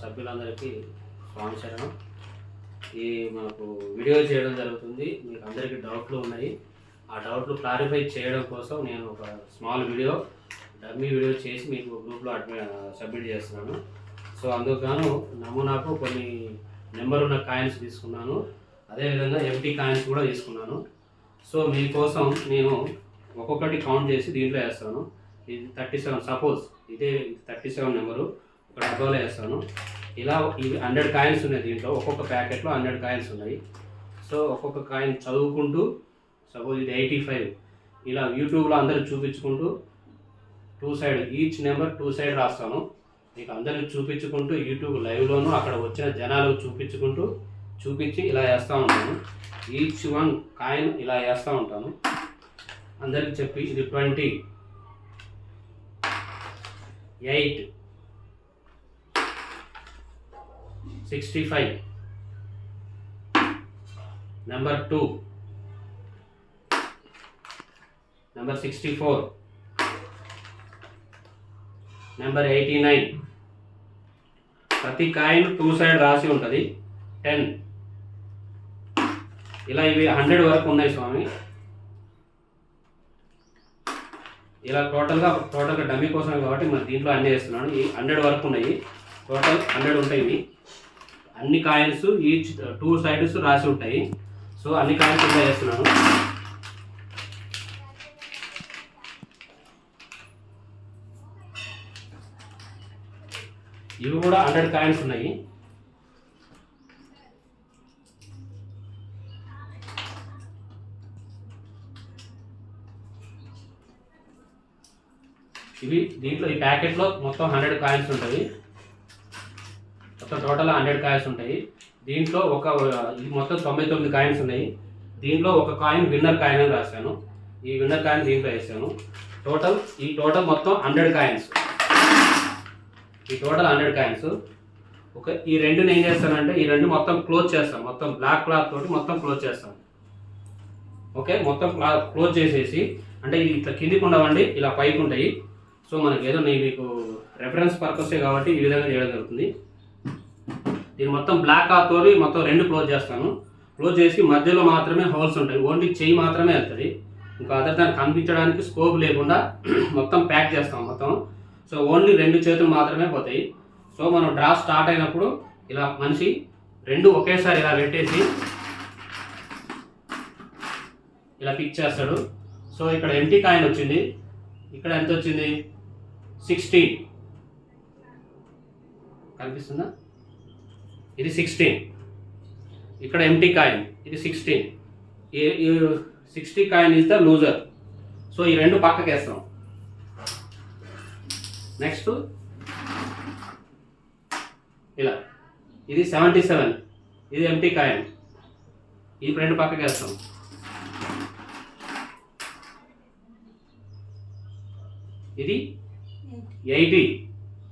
సభ్యులందరికీ స్వామి శరణం. ఈ మనకు వీడియో చేయడం జరుగుతుంది. మీకు అందరికీ డౌట్లు ఉన్నాయి. ఆ డౌట్లు క్లారిఫై చేయడం కోసం నేను ఒక స్మాల్ వీడియో డమ్మీ వీడియో చేసి మీకు గ్రూప్లో అడ్మి సబ్మిట్ చేస్తున్నాను. సో అందుకు నమూనాకు కొన్ని నెంబర్ ఉన్న కాయిన్స్ తీసుకున్నాను. అదేవిధంగా ఎంటీ కాయిన్స్ కూడా తీసుకున్నాను. సో మీకోసం నేను ఒక్కొక్కటి కౌంట్ చేసి దీంట్లో వేస్తాను. ఇది థర్టీ సెవెన్ సపోజ్ ఇదే థర్టీ సెవెన్ నెంబరు. డబ్బాలో వేస్తాను. ఇలా ఇవి హండ్రెడ్ కాయిన్స్ ఉన్నాయి దీంట్లో. ఒక్కొక్క ప్యాకెట్లో హండ్రెడ్ కాయిన్స్ ఉన్నాయి. సో ఒక్కొక్క కాయిన్ చదువుకుంటూ సపోజ్ ఇది ఎయిటీ ఫైవ్. ఇలా యూట్యూబ్లో అందరూ చూపించుకుంటూ two side each number two side రాస్తాను. మీకు అందరికి చూపించుకుంటూ యూట్యూబ్ లైవ్లోనూ అక్కడ వచ్చిన జనాలకు చూపించుకుంటూ చూపించి ఇలా వేస్తూ ఉంటాను. ఈచ్ వన్ కాయిన్ ఇలా వేస్తూ ఉంటాను. అందరికి చెప్పి ఇది twenty. Eight. Sixty five number two number sixty four number eighty nine ప్రతి కాయిన్ టూ సైడ్ రాసి ఉంటుంది. టెన్ ఇలా ఇవి హండ్రెడ్ వరకు ఉన్నాయి స్వామి. ఇలా టోటల్గా టోటల్గా డమ్మీ కోసం కాబట్టి మరి దీంట్లో అన్నీ వేస్తున్నాను. ఈ హండ్రెడ్ వరకు ఉన్నాయి. టోటల్ హండ్రెడ్ ఉంటాయి ఇవి. అన్ని కాయిన్స్ ఈచ్ టూ సైడ్స్ రాసి ఉంటాయి. సో అన్ని కాయిన్స్ ఇలా చేస్తున్నాను. ఇవి కూడా హండ్రెడ్ కాయిన్స్ ఉన్నాయి. ఇవి దీంట్లో ఈ ప్యాకెట్లో మొత్తం హండ్రెడ్ కాయిన్స్ ఉంటాయి. మొత్తం టోటల్ హండ్రెడ్ కాయిన్స్ ఉంటాయి. దీంట్లో ఒక ఇది మొత్తం తొంభై తొమ్మిది కాయిన్స్ ఉన్నాయి. దీంట్లో ఒక కాయిన్ విన్నర్ కాయిన్ అని రాశాను. ఈ విన్నర్ కాయిన్ దీంట్లో వేసాను. టోటల్ ఈ టోటల్ మొత్తం హండ్రెడ్ కాయిన్స్ ఈ టోటల్ హండ్రెడ్ కాయిన్స్ ఒక ఈ రెండు ఏం చేస్తానంటే ఈ రెండు మొత్తం క్లోజ్ చేస్తాను మొత్తం బ్లాక్ క్లాత్ తోటి మొత్తం క్లోజ్ చేస్తాను ఓకే మొత్తం క్లా క్లోజ్ చేసేసి అంటే ఇది ఇట్లా కిందికి ఉండవండి ఇలా పైకి ఉంటాయి. సో మనకి ఏదో నేను మీకు రెఫరెన్స్ పర్పసే కాబట్టి ఈ విధంగా చేయడం జరుగుతుంది. నేను మొత్తం బ్లాక్ క్లాత్ మొత్తం రెండు క్లోజ్ చేస్తాను. క్లోజ్ చేసి మధ్యలో మాత్రమే హోల్స్ ఉంటాయి. ఓన్లీ చెయ్యి మాత్రమే వెళ్తుంది. ఇంకా అదర్ దాన్ని కనిపించడానికి స్కోప్ లేకుండా మొత్తం ప్యాక్ చేస్తాం మొత్తం. సో ఓన్లీ రెండు చేతులు మాత్రమే పోతాయి. సో మనం డ్రా స్టార్ట్ అయినప్పుడు ఇలా మనిషి రెండు ఒకేసారి ఇలా పెట్టేసి ఇలా పిక్ చేస్తాడు. సో ఇక్కడ ఎంటీ కాయిన్ వచ్చింది. ఇక్కడ ఎంత వచ్చింది? సిక్స్టీన్ కనిపిస్తుందా? ఇది సిక్స్టీన్ ఇక్కడ ఎంటీ కాయిన్ ఇది సిక్స్టీన్ ఈ sixty coin is the loser so ఈ రెండు పక్కకి వేస్తాం నెక్స్ట్ ఇలా. ఇది సెవెంటీ సెవెన్ ఇది ఎంటీ కాయిన్ ఈ రెండు పక్కకి వేస్తాం ఇది ఎయిటీ.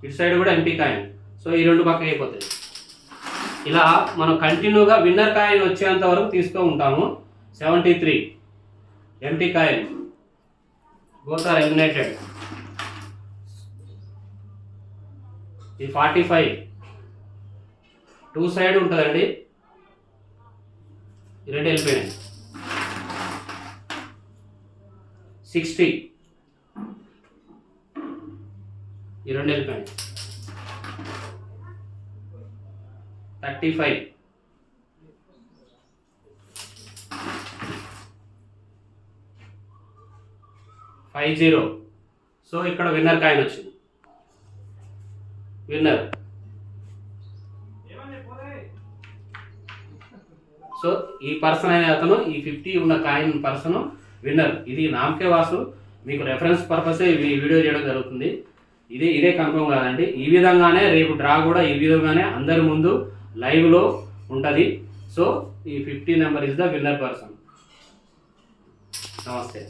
ఇటు సైడ్ కూడా ఎంటీ కాయిన్ సో ఈ రెండు పక్కకి అయిపోతాయి ఇలా మనం కంటిన్యూగా విన్నర్ కాయిన్ వచ్చేంత వరకు తీస్తూ ఉంటాము. Seventy three. Empty coin. Both are eliminated ఇది ఫార్టీ ఫైవ్. టూ సైడ్ ఉంటుందండి. రెండు వెళ్ళిపోయినాయి. సిక్స్టీ. ఈ రెండు వెళ్ళిపోయినాయి. Thirty five. Five zero. So ఇక్కడ విన్నర్ కాయిన్ వచ్చింది. విన్నర్. సో ఈ పర్సన్ అనే అతను ఈ ఫిఫ్టీ ఉన్న కాయిన్ పర్సన్ విన్నర్. ఇది నామకే వాసు. మీకు రెఫరెన్స్ పర్పసే ఈ వీడియో చేయడం జరుగుతుంది. ఇది ఇదే కన్ఫర్మ్ కాదండి. ఈ విధంగానే రేపు డ్రా కూడా ఈ విధంగానే అందరి ముందు లైవ్లో ఉంటుంది. సో ఈ fifty number is the winner person నమస్తే.